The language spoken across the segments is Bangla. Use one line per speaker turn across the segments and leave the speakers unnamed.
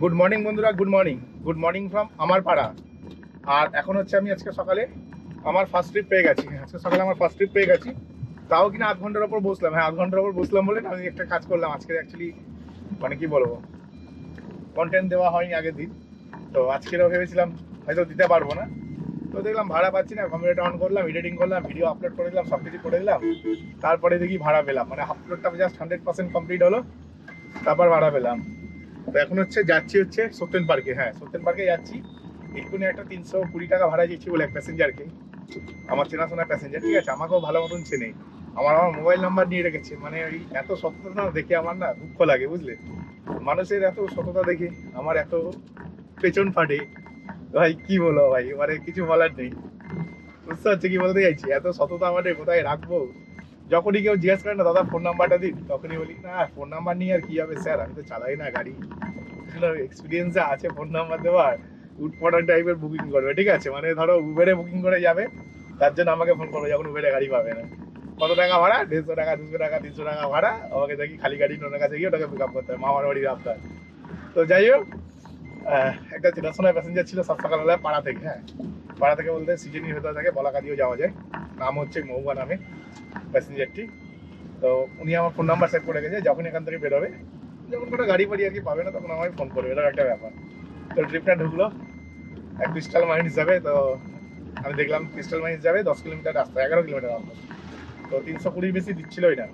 গুড মর্নিং বন্ধুরা good morning good morning from আমার পাড়া। আর এখন হচ্ছে আমি আজকে সকালে আমার ফার্স্ট ট্রিপ পেয়ে গেছি। আজকে সকালে আমার ফার্স্ট ট্রিপ পেয়ে গেছি। তাও কিনা আধ ঘণ্টার ওপর বসলাম। হ্যাঁ আধ ঘণ্টার ওপর বসলাম বলে আমি একটা কাজ করলাম। আজকে অ্যাকচুয়ালি মানে কি বলব? কন্টেন্ট দেওয়া হয়নি আগের দিন। তো আজকেরও ভেবেছিলাম, হয়তো দিতে পারব না। তো দেখলাম ভাড়া পাচ্ছি না কম্পিউটার অন করলাম এডিটিং করলাম ভিডিও আপলোড করে দিলাম সব কিছু করে দিলাম। তারপরে দেখি ভাড়া পেলাম। মানে আপলোডটা জাস্ট হান্ড্রেড পার্সেন্ট কমপ্লিট হলো, তারপর ভাড়া পেলাম। তো এখন হচ্ছে যাচ্ছি হচ্ছে সত্যেন পার্কে হ্যাঁ সত্যেন পার্কে যাচ্ছি। এক্ষুনি একটা তিনশো কুড়ি টাকা ভাড়া দিয়েছি বলে এক প্যাসেঞ্জারকে আমার চেনাশোনা প্যাসেঞ্জার ঠিক আছে? আমাকেও ভালো মতন চেনে। আমার আমার মোবাইল নাম্বার নিয়ে রেখেছে। মানে ওই এত সততা দেখে আমার না দুঃখ লাগে, বুঝলে? মানুষের এত সততা দেখে আমার এত পেছন ফাটে। ভাই, কি বলো ভাই? মানে কিছু বলার নেই। বুঝতে পারছ কি বলতে চাইছি? এত সততা আমাদের কোথায় রাখব? যখনই কেউ জিজ্ঞেস করে, না দাদা ফোন নাম্বারটা দিন। তখনই বলি, না ফোন নাম্বার নিয়ে আর কি হবে, স্যার? আমি তো চালাই না গাড়ি। এক্সপিরিয়েন্স আছে ফোন নাম্বার দেওয়ার। উটপটান টাইপের বুকিং করবে, ঠিক আছে? মানে ধরো উবেরে বুকিং করে যাবে, তার জন্য আমাকে ফোন করবে, যখন উবেরে গাড়ি পাবে না। কত টাকা ভাড়া? দেড়শো টাকা, দুশো টাকা, তিনশো টাকা ভাড়া। আমাকে দেখি খালি গাড়ি ওনার কাছে গিয়ে ওটাকে পিক আপ করতে হবে। মামার বাড়ির আপনার তো যাই হোক একটা চেনাশোনার প্যাসেঞ্জার ছিল সব সকালবেলা পাড়া থেকে হ্যাঁ? পাড়া থেকে বলতে সিজনি ভেতর থাকে বলাকা যাওয়া যায়। নাম হচ্ছে মহুয়া নামে। প্যাসেঞ্জারটি তো উনি আমার ফোন নাম্বার সেভ করে গেছে, যখন এখান থেকে বেরোবে, যখন কোনো গাড়ি ফাড়ি আর কি পাবে না, তখন আমায় ফোন করবে এটা একটা ব্যাপার। তো ট্রিপটা ঢুকলো, এক ক্রিস্টাল মাইন্ড হিসাবে, তো আমি দেখলাম ক্রিস্টাল মাইন্ড যাবে দশ কিলোমিটার রাস্তা, এগারো কিলোমিটার রাস্তা। তো তিনশো কুড়ি বেশি দিচ্ছিলই না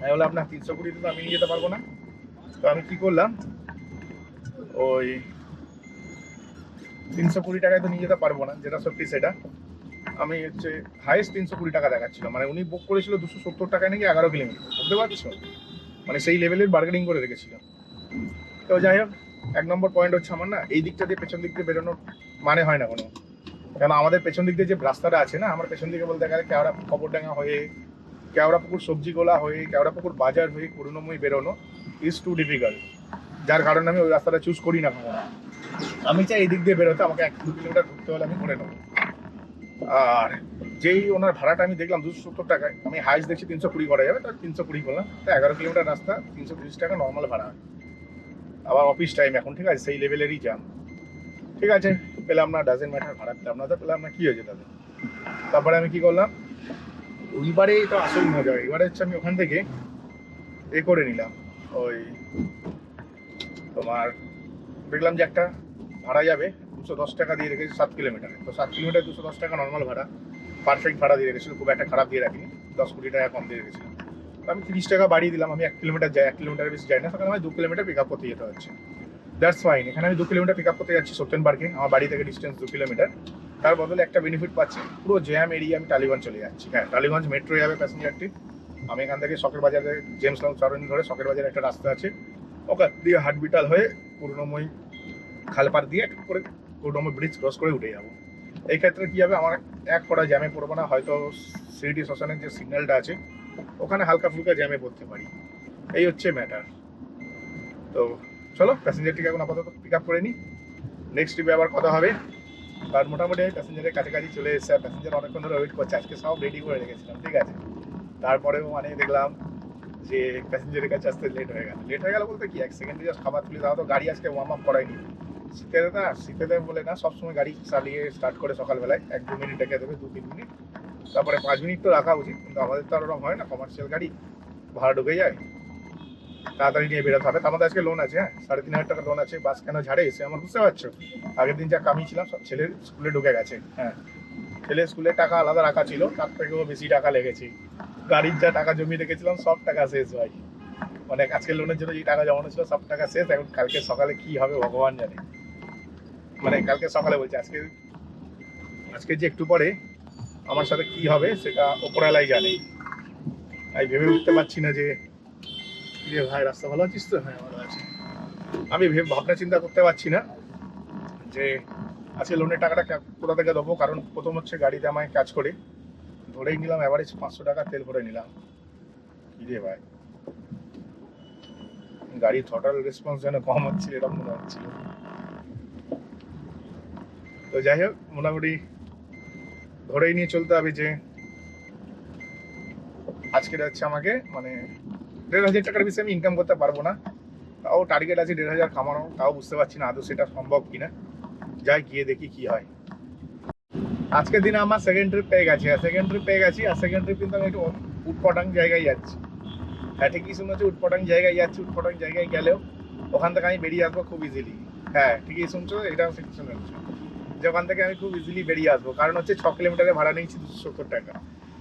আমি বললাম না তিনশো কুড়িতে তো আমি নিয়ে যেতে পারব না। তো আমি কি করলাম, ওই তিনশো কুড়ি টাকায় তো নিয়ে যেতে পারব না, যেটা সত্যি সেটা। আমি হচ্ছে হাইয়েস্ট তিনশো কুড়ি টাকা দেখাচ্ছিল মানে উনি বুক করেছিল দুশো সত্তর টাকায় নাকি এগারো কিলোমিটার বুঝতে পারছ? মানে সেই লেভেলের বার্গেনিং করে রেখেছিল তো যাই হোক, এক নম্বর পয়েন্ট হচ্ছে আমার না, এই দিকটা দিয়ে পেছন দিক দিয়ে বেরোনোর মানে হয় না কোনো। কেন আমাদের পেছন দিক দিয়ে যে রাস্তাটা আছে না, আমার পেছন দিকে বলতে গেলে কেওড়া কবরডাঙ্গা হয়ে, কেওড়া পুকুর সবজি গোলা হয়ে, কেওড়া পুকুর বাজার হয়ে করুণাময়ী বেরোনো ইজ টু ডিফিকাল্ট যার কারণে আমি ওই রাস্তাটা চুজ করি না কখনো। আমি চাই এই দিক দিয়ে বেরোতে আমাকে এক দু কিলোমিটার ঘুরতে হলে আমি করে নেব। আর যেই ওনার ভাড়াটা আমি দেখলাম দুশো সত্তর টাকায়, আমি হাইস্ট দেখছি তিনশো কুড়ি করা যাবে, তার তিনশো কুড়ি করলাম। তো এগারো কিলোমিটার রাস্তা, তিনশো তিরিশ টাকা নর্মাল ভাড়া। আবার অফিস টাইম এখন, ঠিক আছে, সেই লেভেলেরই যাম ঠিক আছে, পেলাম না ডাজেন্ট ম্যাটার ভাড়া পেলাম না, তো পেলাম না, কী হয়েছে তাদের তারপরে আমি কি করলাম, ওইবারে তো আসল মজা, এবারে হচ্ছে আমি ওখান থেকে এ করে নিলাম, ওই তোমার, দেখলাম যে একটা ভাড়া যাবে দুশো দশ টাকা দিয়ে রেখেছি সাত কিলোমিটারে। তো সাত কিলোমিটার দুশো দশ টাকা নর্মাল ভাড়া। পারফেক্ট ভাড়া দিয়ে রেখেছিল, খুব একটা খারাপ দিয়ে রাখিনি। দশ কোটি টাকা কম দিয়ে রেখেছিলাম তো আমি তিরিশ টাকা বাড়িয়ে দিলাম, আমি এক কিলোমিটার যাই, এক কিলোমিটার বেশি যাই না সেখানে আমার দু কিলোমিটার পিক আপ করতে যেতে হচ্ছে। দ্যাটস ফাইন এখানে আমি দু কিলোমিটার পিক আপ করতে যাচ্ছি সত্যেন পার্কে আমার বাড়ি থেকে ডিস্টেন্স দু কিলোমিটার। তার বদলে একটা বেনিফিট পাচ্ছি, পুরো জ্যাম এরিয়া আমি টালিগঞ্জ চলে যাচ্ছি। হ্যাঁ টালিগঞ্জ মেট্রো যাবে প্যাসেঞ্জারটি আমি এখান থেকে শখের বাজারে জেমস লং সরণি ধরে শখের বাজারে একটা রাস্তা আছে। ওখান দিয়ে হাটবিটাল হয়ে করুণাময়ী খালপার দিয়ে একটু করে করুণাময় ব্রিজ ক্রস করে উঠে যাব। এই ক্ষেত্রে কী হবে, আমার এক কটা জ্যামে পড়ব না, হয়তো সিটি শ্মশানের যে সিগন্যালটা আছে, ওখানে হালকা ফুলকা জ্যামে পড়তে পারি। এই হচ্ছে ম্যাটার তো চলো প্যাসেঞ্জারটিকে এখন আপাতত পিক আপ করে নিই নেক্সট ট্রিপে আবার কথা হবে। আর মোটামুটি প্যাসেঞ্জারের কাছাকাছি চলে এসেছে, আর প্যাসেঞ্জার অনেকক্ষণ ধরে ওয়েট করছে। আজকে সব রেডি করে রেখেছিলাম, ঠিক আছে? তারপরেও মানে দেখলাম যে প্যাসেঞ্জারের কাছে আসতে লেট হয়ে গেল। লেট হয়ে গেল বলতে কি, এক সেকেন্ডে জাস্ট খাবার তুলে দাও তো গাড়ি আজকে ওয়ার্ম আপ করায়নি। শীতের না শীতেতে বলে না, সবসময় গাড়ি চালিয়ে স্টার্ট করে সকালবেলায়। এক দু মিনিট রেখে দেবে, দু তিন মিনিট তারপরে পাঁচ মিনিট তো রাখা উচিত, কিন্তু আমাদের তো আর ওরকম হয় না কমার্শিয়াল গাড়ি, ভাড়া ঢুকে যায়। তাড়াতাড়ি নিয়ে বেরোতে হবে। মধ্যে আজকে লোন আছে হ্যাঁ? সাড়ে তিন হাজার টাকা লোন আছে বাস কেন ঝাড়ে এসে আমার বুঝতে পারছ? আগের দিন যা কামিয়েছিলাম সব ছেলের স্কুলে ঢুকে গেছে হ্যাঁ। ছেলের স্কুলে টাকা আলাদা রাখা ছিল, তার থেকেও বেশি টাকা লেগেছে। গাড়ির যা টাকা জমিয়ে রেখেছিলাম, সব টাকা শেষ ভাই মানে আজকে লোনের জন্য যে টাকা জমানো ছিল, সব টাকা শেষ। এখন কালকে সকালে কি হবে, ভগবান জানে। মানে কালকে সকালে বলছে, আজকে আজকে যে একটু পরে আমার সাথে কি হবে সেটা ওপরালাই জানে। আমি ভেবে উঠতে পারছি না যে রে ভাই, রাস্তা ভালো আছিস তো? হ্যাঁ ভালো আছি। আমি ভেবে, ভাবনা চিন্তা করতে পারছি না যে, আজকে লোনের টাকাটা কোথা থেকে দেবো? কারণ প্রথম হচ্ছে গাড়িতে আমায় কাজ করে ধরেই নিলাম অ্যাভারেজ পাঁচশো টাকা তেল ভরে নিলাম। রে ভাই? গাড়ির থটাল রেসপন্স যেন কম হচ্ছিল, এরকম মনে হচ্ছিল। তো যাই হোক, মোটামুটি ধরেই নিয়ে চলতে হবে যে আজকে যাচ্ছে আমাকে মানে দেড় হাজার টাকার বেশি আমি ইনকাম করতে পারব না। তাও টার্গেট আছে দেড় হাজার কামানো, তাও বুঝতে পারছি না আদৌ সেটা সম্ভব কিনা। যাই গিয়ে দেখি কি হয়। আজকের দিনে আমার সেকেন্ড ট্রিপ পেয়ে গেছে, আর সেকেন্ড ট্রিপ পেয়ে গেছি, আর সেকেন্ড ট্রিপ কিন্তু আমি একটু উটপটাং জায়গায় যাচ্ছি। হ্যাঁ ঠিকই শুনেছি, উটপটাং জায়গায় যাচ্ছি, উটপটাং জায়গায় গেলেও ওখান থেকে আমি বেরিয়ে আসব খুব ইজিলি হ্যাঁ ঠিকই শুনছো, এটাও ঠিক শুনেছো। ওখান থেকে আমি খুব ইজিলি বেরিয়ে আসব। কারণ হচ্ছে ছ কিলোমিটারে ভাড়া নিয়েছি দুশো সত্তর টাকা।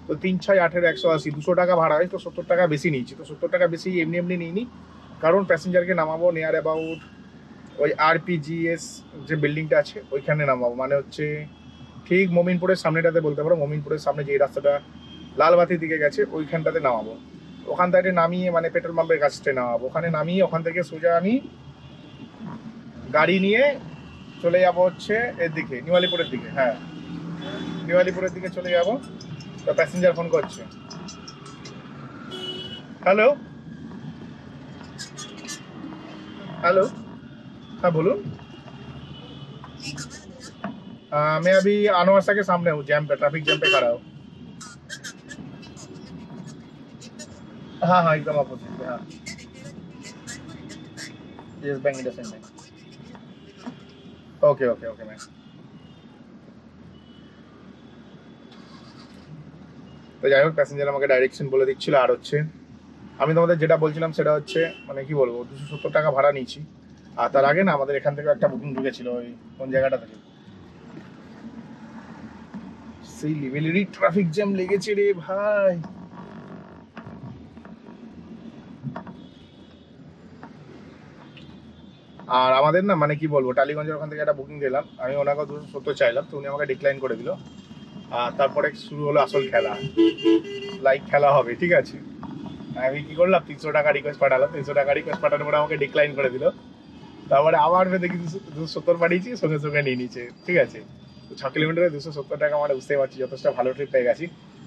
তো তিন ছয় আঠেরো একশো আশি, দুশো টাকা ভাড়া হয়, তো সত্তর টাকা বেশি নিয়েছি। তো সত্তর টাকা বেশি এমনি এমনি নিইনি। কারণ প্যাসেঞ্জারকে নামাবো নিয়ার অ্যাবাউট ওই আরপিজিএস যে বিল্ডিংটা আছে, ওইখানে নামাবো। মানে হচ্ছে ঠিক মমিনপুরের সামনেটাতে বলতে পারো, মমিনপুরের সামনে যে রাস্তাটা লালবাতির দিকে গেছে, ওইখানটাতে নামাবো। ওখান থেকে নামিয়ে মানে পেট্রোল পাম্পের কাছটায় নামাবো। ওখানে নামিয়ে ওখান থেকে সোজা আমি গাড়ি নিয়ে চলে যাব হচ্ছে এর দিকে নিওয়ালিপুরের দিকে হ্যাঁ নিওয়ালিপুরের দিকে চলে যাব তো প্যাসেঞ্জার ফোন করছে হ্যালো हेलो हाँ बोलूँ आ, मैं अभी अनवर्सा के सामने हूँ जैम पे ट्रैफिक जैम पे खड़ा हूँ हाँ हाँ एकदम अपोजिट पे हाँ Yes bank industrial bank okay okay okay ma'am তো যাই হোক প্যাসেঞ্জার আমাকে ডাইরেকশন বলে দিচ্ছিল, আর হচ্ছে আমি তোমাদের যেটা বলছিলাম সেটা হচ্ছে মানে কি বলব, দুশো সত্তর টাকা ভাড়া নিয়েছি। আর তার আগে না, আমাদের এখান থেকে একটা বুকিং ঢুকেছিল ওই কোন জায়গাটা থেকে। সেই লিভেলেরই ট্রাফিক জ্যাম লেগেছে রে ভাই। আর আমাদের না মানে কি বলব, টালিগঞ্জের ওখান থেকে একটা বুকিং দিলাম। আমি ওনাকে দুশো সত্তর চাইলাম, তো উনি আমাকে ডিক্লাইন করে দিল। আর তারপরে শুরু হলো আসল খেলা। লাইক খেলা হবে, ঠিক আছে? আমি কি করলাম, তিনশো টাকা রিকোয়েস্ট পাঠালাম। তিনশো টাকা রিকোয়েস্ট পাঠানোর পরে আমাকে ডিক্লাইন করে দিল। তারপরে আবার ফের দেখি দুশো সত্তর পাঠিয়েছি সঙ্গে সঙ্গে নিয়ে নিচ্ছে ঠিক আছে? ছ কিলোমিটারে দুশো সত্তর টাকা মানে বুঝতেই পারছি, যথেষ্ট ভালো ট্রিপ পেয়ে গেছি।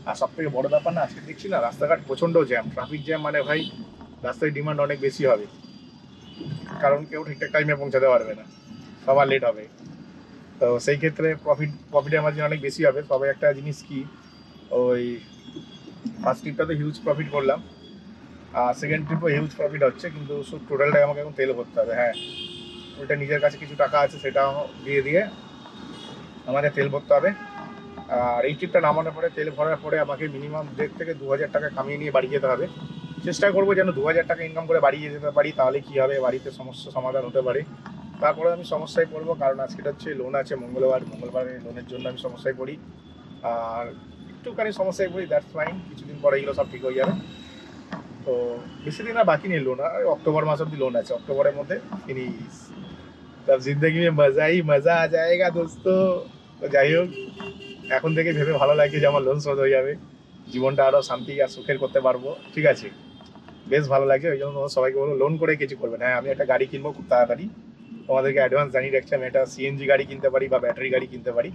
আর সব থেকে বড় ব্যাপার না, আজকে দেখছি না, রাস্তাঘাট প্রচণ্ড জ্যাম ট্রাফিক জ্যাম মানে ভাই, রাস্তায় ডিমান্ড অনেক বেশি হবে। কারণ কেউ ঠিকঠাক টাইমে পৌঁছাতে পারবে না। সবার লেট হবে। তো সেই ক্ষেত্রে প্রফিট প্রফিটের মার্জিন অনেক বেশি হবে। তবে একটা জিনিস কি, ওই ফার্স্ট ট্রিপটাতে হিউজ প্রফিট করলাম। আর সেকেন্ড ট্রিপও হিউজ প্রফিট হচ্ছে। কিন্তু শুধু টোটালটাই আমাকে এখন তেল ভরতে হবে। হ্যাঁ ওইটা নিজের কাছে কিছু টাকা আছে সেটাও দিয়ে দিয়ে আমাকে তেল ভরতে হবে। আর এই ট্রিপটা নামানোর পরে তেল ভরার পরে আমাকে মিনিমাম দেড় থেকে দু হাজার টাকা কামিয়ে নিয়ে বাড়ি যেতে হবে। চেষ্টা করব যেন দু হাজার টাকা ইনকাম করে বাড়িয়ে যেতে পারি, তাহলে কী হবে? বাড়িতে সমস্যা সমাধান হতে পারে। তারপরে আমি সমস্যায় পড়ব, কারণ আজকেটা হচ্ছে লোন আছে মঙ্গলবার, মঙ্গলবারে লোনের জন্য আমি সমস্যায় পড়ি। আর একটুখানি সমস্যায় পড়ি দ্যাটস ফাইন কিছুদিন পরে এগুলো সব ঠিক হয়ে যাবে। তো বেশি দিন আর বাকি নেই লোন আর অক্টোবর মাস অব্দি লোন আছে। অক্টোবরের মধ্যে ফিনিস তব জিন্দগি মে মজা হি মজা আ যায়গা দোস্ত। তো যাই হোক, এখন থেকে ভেবে ভালো লাগে যে আমার লোন শোধ হয়ে যাবে। জীবনটা আরও শান্তি আর সুখের করতে পারব। ঠিক আছে? বেশ ভালো লাগে, ওই জন্য তোমরা সবাইকে বলব লোন করে কিছু করবেন হ্যাঁ আমি একটা গাড়ি কিনবো খুব তাড়াতাড়ি। তোমাদেরকে অ্যাডভান্স জানিয়ে রাখছি, আমি একটা সিএনজি গাড়ি কিনতে পারি বা ব্যাটারি গাড়ি কিনতে পারি।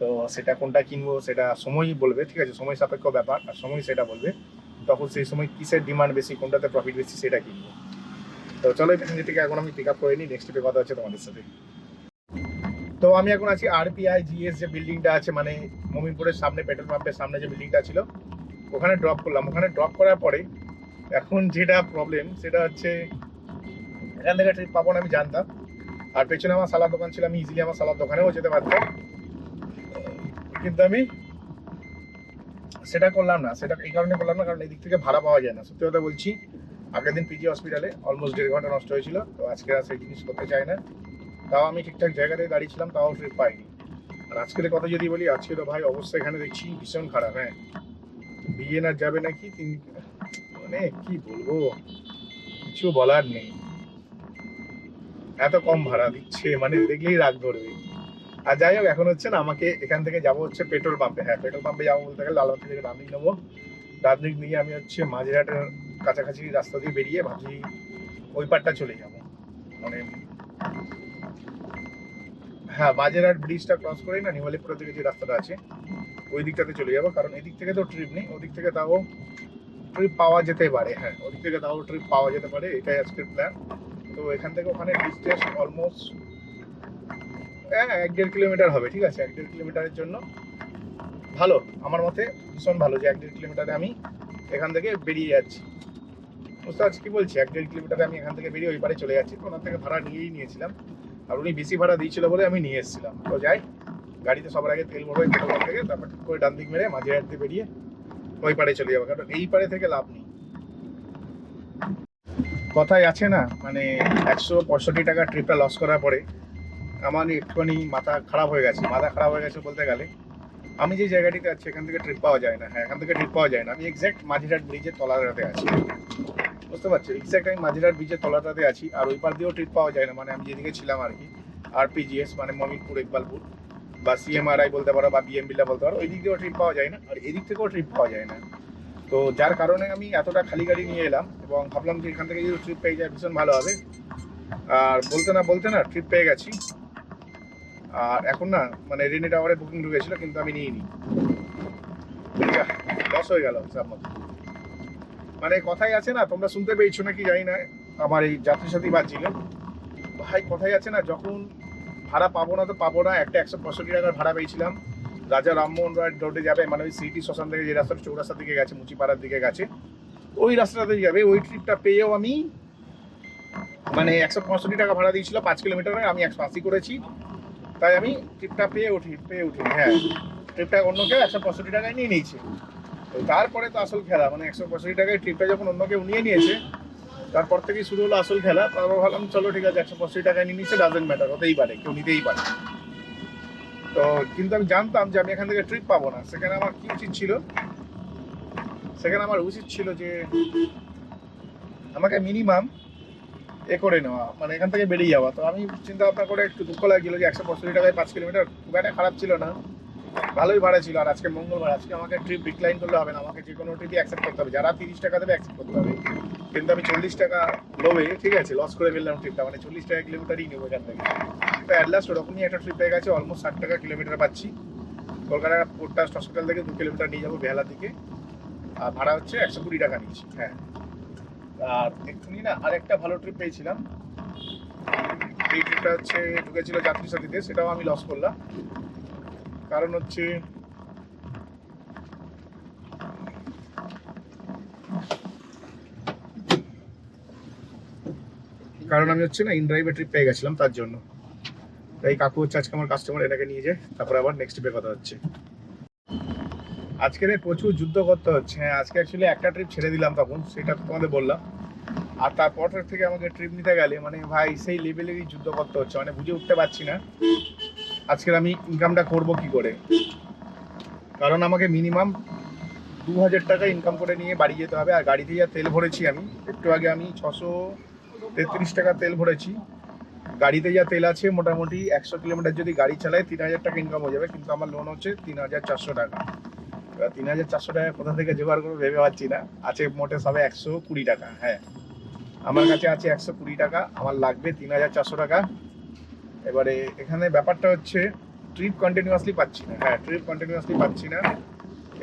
তো সেটা কোনটা কিনবো, সেটা সময়ই বলবে, ঠিক আছে? সময় সাপেক্ষ ব্যাপার, আর সময় সেটা বলবে। তখন সেই সময় কিসের ডিমান্ড বেশি, কোনটাতে প্রফিট বেশি, সেটা কিনবো। তো চলো এই প্যাসেঞ্জারটিকে এখন আমি পিক আপ করে নিই নেক্সট ট্রিপে কথা হচ্ছে তোমাদের সাথে। তো আমি এখন আছি আরপিআই জিএস যে বিল্ডিংটা আছে মানে মমিনপুরের সামনে পেট্রোল পাম্পের সামনে যে বিল্ডিংটা ছিল, ওখানে ড্রপ করলাম। ওখানে ড্রপ করার পরে এখন যেটা প্রবলেম সেটা হচ্ছে, এখান থেকে ট্রিপ পাবো না আমি জানতাম। আর পেছনে আমার সালার দোকান ছিল, আমি ইজিলি আমার সালার দোকানেও যেতে পারতাম। কিন্তু আমি সেটা করলাম না, সেটা এই কারণে করলাম না, কারণ এই দিক থেকে ভাড়া পাওয়া যায় না। সত্যি কথা বলছি, আগের দিন পিজি হসপিটালে অলমোস্ট দেড় ঘণ্টা নষ্ট হয়েছিল, তো আজকে আর সেই জিনিস করতে চাই না। তাও আমি ঠিকঠাক জায়গাতে দাঁড়িয়েছিলাম তাও ট্রিপ পাইনি। আর আজকের কথা যদি বলি, আজকে তো ভাই অবস্থা এখানে দেখছি ভীষণ খারাপ হ্যাঁ। বিএনআর যাবে নাকি, তিন মানে কি বলব? কিছু বলার নেই। এত কম ভাড়া দিচ্ছে মানে দেখলেই রাগ ধরবে। আর যাই হোক, এখন হচ্ছে না, আমাকে এখান থেকে যাব হচ্ছে পেট্রোল পাম্পে। হ্যাঁ পেট্রোল পাম্পে যাব বলতে গেলে লালবাগ থেকে দার্জিলিং নেব। দার্জিলিং নিয়ে আমি হচ্ছে মাঝেরহাটের কাছাকাছি রাস্তা দিয়ে বেরিয়ে ভাবছি ওই পারটা চলে যাব। মানে হ্যাঁ বাজেরহাট ব্রিজটা ক্রস করেই না, নিমালিপুরের দিকে যে রাস্তাটা আছে, ওই দিকটাতে চলে যাব। কারণ এদিক থেকে তো ট্রিপ নেই, ওদিক থেকে তাও ট্রিপ পাওয়া যেতে পারে হ্যাঁ ওদিক থেকে তাও ট্রিপ পাওয়া যেতে পারে, এটাই আজকের প্ল্যান তো এখান থেকে ওখানে ডিস্টেন্স অলমোস্ট হ্যাঁ এক দেড় কিলোমিটার হবে, ঠিক আছে, এক দেড় কিলোমিটারের জন্য। ভালো, আমার মতে ভীষণ ভালো যে এক দেড় কিলোমিটারে আমি এখান থেকে বেরিয়ে যাচ্ছি। বুঝতে পারছি কি বলছি? এক দেড় কিলোমিটারে আমি এখান থেকে বেরিয়ে ওই পারে চলে যাচ্ছি। তো ওনার থেকে ভাড়া নিয়েই নিয়েছিলাম। আর উনি বেশি ভাড়া দিয়েছিল বলে আমি নিয়ে এসেছিলাম। তো যাই, গাড়িতে সবার আগে তেল ভরবো থেকে তারপর ঠিক করে ডান দিক মেরে মাঝে হাঁটতে বেরিয়ে ওই পারে চলে যাব, কারণ এই পারে থেকে লাভ নেই। কথাই আছে না মানে একশো পঁয়ষট্টি টাকা ট্রিপটা লস করার পরে আমার একটুখানি মাথা খারাপ হয়ে গেছে। মাথা খারাপ হয়ে গেছে বলতে গেলে, আমি যে জায়গাটিতে আছি, এখান থেকে ট্রিপ পাওয়া যায় না। হ্যাঁ এখান থেকে ট্রিপ পাওয়া যায় না। আমি এক্স্যাক্ট মাঝিরাট ব্রিজের তলাটাতে আছি। বুঝতে পারছি? এক্স্যাক্ট আমি মাঝিরাট ব্রিজের তলাটাতে আছি, আর ওই পার দিয়েও ট্রিপ পাওয়া যায় না। মানে আমি যেদিকে ছিলাম আর কি আরপিজিএস মানে মমিনপুর ইকবালপুর বা সিএমআরআই বলতে পারো বা বিএমবিলা বলতে পারো, ওই দিক দিয়েও ট্রিপ পাওয়া যায় না, আর এদিক থেকেও ট্রিপ পাওয়া যায় না। তো যার কারণে আমি এতটা খালি গাড়ি নিয়ে এলাম এবং ভাবলাম যে এখান থেকে যদি ট্রিপ পেয়ে যায় ভীষণ ভালো হবে। আর বলতে না বলতে না ট্রিপ পেয়ে গেছি। আর এখন না মানে রেনি টাওয়ারে বুকিং ঢুকেছিল, কিন্তু আমি নিইনি। লস হয়ে গেল মানে কথাই আছে না, তোমরা শুনতে পেয়েছ নাকি জানি না, আমার এই যাত্রী সাথী বাজছিল ভাই, কথাই আছে না, যখন ভাড়া পাবো না তো পাবো না। একটা একশো পঁয়ষট্টি টাকার ভাড়া পেয়েছিলাম। রাজা রামমোহন রায় রোডে যাবে মানে ওই সিটি শ্মশান থেকে যে রাস্তাটা, চৌরাস্তার দিকে গেছে, মুচিপাড়ার দিকে গেছে। ওই রাস্তাতে যাবে। ওই ট্রিপটা পেয়েও আমি মানে একশো পঁয়ষট্টি টাকা ভাড়া দিয়েছিল, পাঁচ কিলোমিটারে আমি একশো আশি করেছি। তাই আমি ট্রিপটা পেয়ে উঠি পেয়ে উঠি হ্যাঁ। ট্রিপটা অন্য কেউ একশো পঁয়ষট্টি টাকায় নিয়ে নিয়েছে। তো তারপরে তো আসল খেলা মানে একশো পঁয়ষট্টি টাকায় ট্রিপটা যখন অন্য কেউ নিয়ে নিয়েছে তারপর থেকেই শুরু হলো আসল খেলা। তারপর ভাবলাম, চলো ঠিক আছে, একশো পঁয়ষট্টি টাকায় নিয়ে নিচ্ছে ডাজেন্ট ম্যাটার হতেই পারে, কেউ নিতেই পারে। তো কিন্তু আমি জানতাম যে আমি এখান থেকে ট্রিপ পাবো না। সেখানে আমার কি উচিত ছিল? সেখানে আমার উচিত ছিল যে আমাকে মিনিমাম এ করে নেওয়া মানে এখান থেকে বেরিয়ে যাওয়া। তো আমি চিন্তা ভাবনা করে একটু দুঃখ লাগছিল যে একশো পঁয়ষট্টি টাকায় পাঁচ কিলোমিটার খুব একটা খারাপ ছিল না। ভালোই ভাড়া ছিল, আর আজকে মঙ্গলবার, আজকে আমাকে ট্রিপ ডিক্লাইন করলে হবে না। আমাকে যে কোনো ট্রিপই অ্যাকসেপ্ট করতে হবে। যারা তিরিশ টাকা দেবে অ্যাকসেপ্ট করতে হবে। কিন্তু আমি চল্লিশ টাকা লোভে ঠিক আছে লস করে ফেললাম ট্রিপটা মানে চল্লিশ টাকা কিলোমিটারই নেব এখান থেকে। তো অ্যাট লাস্ট ওরকমই একটা ট্রিপ হয়ে গেছে অলমোস্ট ষাট টাকা কিলোমিটার পাচ্ছি। কলকাতা পোর্ট ট্রাস্ট হসপিটাল থেকে দু কিলোমিটার নিয়ে যাব বেহালার দিকে। আর ভাড়া হচ্ছে একশো কুড়ি টাকা নিয়েছি হ্যাঁ। আর এক্ষুনি না আরেকটা ভালো ট্রিপ পেয়েছিলাম। এই ট্রিপটা হচ্ছে ঢুকেছিল যাত্রী সাথীতে, সেটাও আমি লস করলাম। কারণ হচ্ছে কারণ আমি হচ্ছে না ইনড্রাইভে ট্রিপ পেয়ে গেছিলাম তার জন্য। তাই কাকু হচ্ছে আজকে আমার কাস্টমার এটাকে নিয়ে যায়, তারপরে আবার নেক্সট ট্রিপে কথা হচ্ছে। আজকের প্রচুর যুদ্ধ করতে হচ্ছে। হ্যাঁ আজকে অ্যাকচুয়ালি একটা ট্রিপ ছেড়ে দিলাম তখন, সেটা তোমাদের বললাম। আর তারপর থেকে আমাকে ট্রিপ নিতে গেলে মানে ভাই, সেই লেভেলেরই যুদ্ধ করতে হচ্ছে মানে বুঝে উঠতে পারছি না। আজকের আমি ইনকামটা করব কি করে? কারণ আমাকে মিনিমাম দু হাজার টাকা ইনকাম করে নিয়ে বাড়ি যেতে হবে, আর গাড়িতে যা তেল ভরেছি আমি, একটু আগে আমি ছশো তেত্রিশ টাকা তেল ভরেছি। গাড়িতে যা তেল আছে, মোটামুটি একশো কিলোমিটার যদি গাড়ি চালায়, তিন হাজার টাকা ইনকাম হয়ে যাবে। কিন্তু আমার লোন হচ্ছে তিন হাজার চারশো টাকা। এবার তিন হাজার চারশো টাকা কোথা থেকে জোগাড় করব ভেবে পাচ্ছি না। আছে মোটে সবে একশো কুড়ি টাকা হ্যাঁ। আমার কাছে আছে একশো কুড়ি টাকা, আমার লাগবে তিন হাজার চারশো টাকা। এবারে এখানে ব্যাপারটা হচ্ছে ট্রিপ কন্টিনিউয়াসলি পাচ্ছি না হ্যাঁ ট্রিপ কন্টিনিউয়াসলি পাচ্ছি না।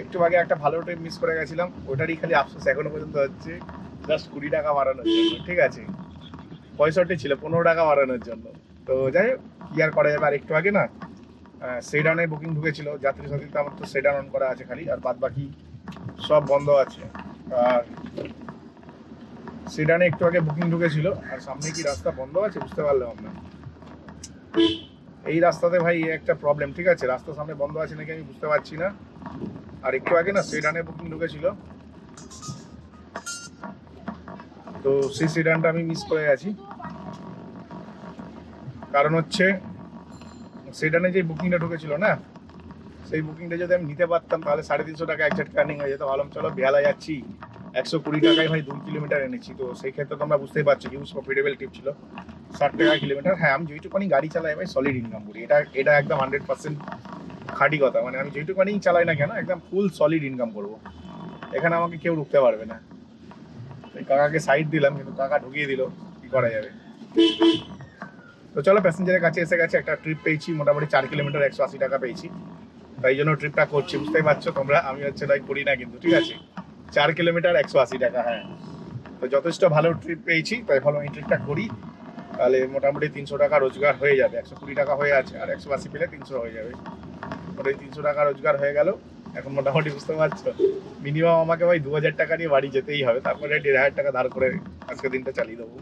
একটু আগে একটা ভালো ট্রিপ মিস করে গেছিলাম, ওটারই খালি আফসোস এখনও পর্যন্ত হচ্ছে। জাস্ট কুড়ি টাকা জন্য ঠিক আছে। পঁয়ষট্টি ছিল, পনেরো টাকা বাড়ানোর জন্য। তো যাই হোক, কি আর করা যাবে আর একটু আগে না? সেডানে বুকিং ঢুকেছিল, যাত্রী সাথীতে আমার তো সেডান অন করা আছে খালি, আর বাদ বাকি সব বন্ধ আছে। আর সেডানে একটু আগে বুকিং ঢুকেছিল, আর সামনে কি রাস্তা বন্ধ আছে বুঝতে পারলাম না। এই রাস্তাতে ভাই একটা প্রবলেম ঠিক আছে? রাস্তা সামনে বন্ধ আছে নাকি আমি বুঝতে পারছি না। আর একটু আগে না সেডানে বুকিং ঢুকেছিল তো সেই সিডানটা আমি মিস করে গেছি কারণ হচ্ছে সেডানে যে বুকিংটা ঢুকেছিল না, সেই বুকিংটা যদি আমি নিতে পারতাম, তাহলে সাড়ে তিনশো টাকা একজাক্ট কার্নিং হয়ে যেত। ভাবলাম, চলো বেহালা যাচ্ছি। একশো কুড়ি টাকায় ভাই দুই কিলোমিটার এনেছি। তো সেই ক্ষেত্রে তোমরা বুঝতেই পারছ ইউজ প্রফিটেবল টিপ ছিল। ষাট টাকা কিলোমিটার হ্যাঁ আমি যেইটুকুনি গাড়ি চালাই ভাই সলিড ইনকাম করি। এটা এটা একদম হান্ড্রেড পার্সেন্ট খাঁটি কথা। মানে আমি যেইটুকুনি চালাই না কেন, একদম ফুল সলিড ইনকাম করব। এখানে আমাকে কেউ রুখতে পারবে না। কাকাকে সাইড দিলাম, কিন্তু কাকা ঢুকিয়ে দিল, কি করা যাবে? তো চলো প্যাসেঞ্জারের কাছে এসে গেছে, একটা ট্রিপ পেয়েছি, মোটামুটি চার কিলোমিটার একশো আশি টাকা পেয়েছি। তাই জন্য ট্রিপটা করছি, বুঝতেই পারছ তোমরা? আমি হচ্ছে তাই করি না কিন্তু, ঠিক আছে? চার কিলোমিটার একশো আশি টাকা হ্যাঁ। তো যথেষ্ট ভালো ট্রিপ পেয়েছি, তাই ভালো এই ট্রিপটা করি। তাহলে মোটামুটি তিনশো টাকা রোজগার হয়ে যাবে, একশো কুড়ি টাকা হয়ে আছে, আর একশো আশি পেলে তিনশো হয়ে যাবে। ওটা তিনশো টাকা রোজগার হয়ে গেল। এখন মোটামুটি বুঝতে পারছ। মিনিমাম আমাকে ভাই দু হাজার টাকা নিয়ে বাড়ি যেতেই হবে, তারপরে দেড় হাজার টাকা ধার করে আজকে দিনটা চালিয়ে দেবো।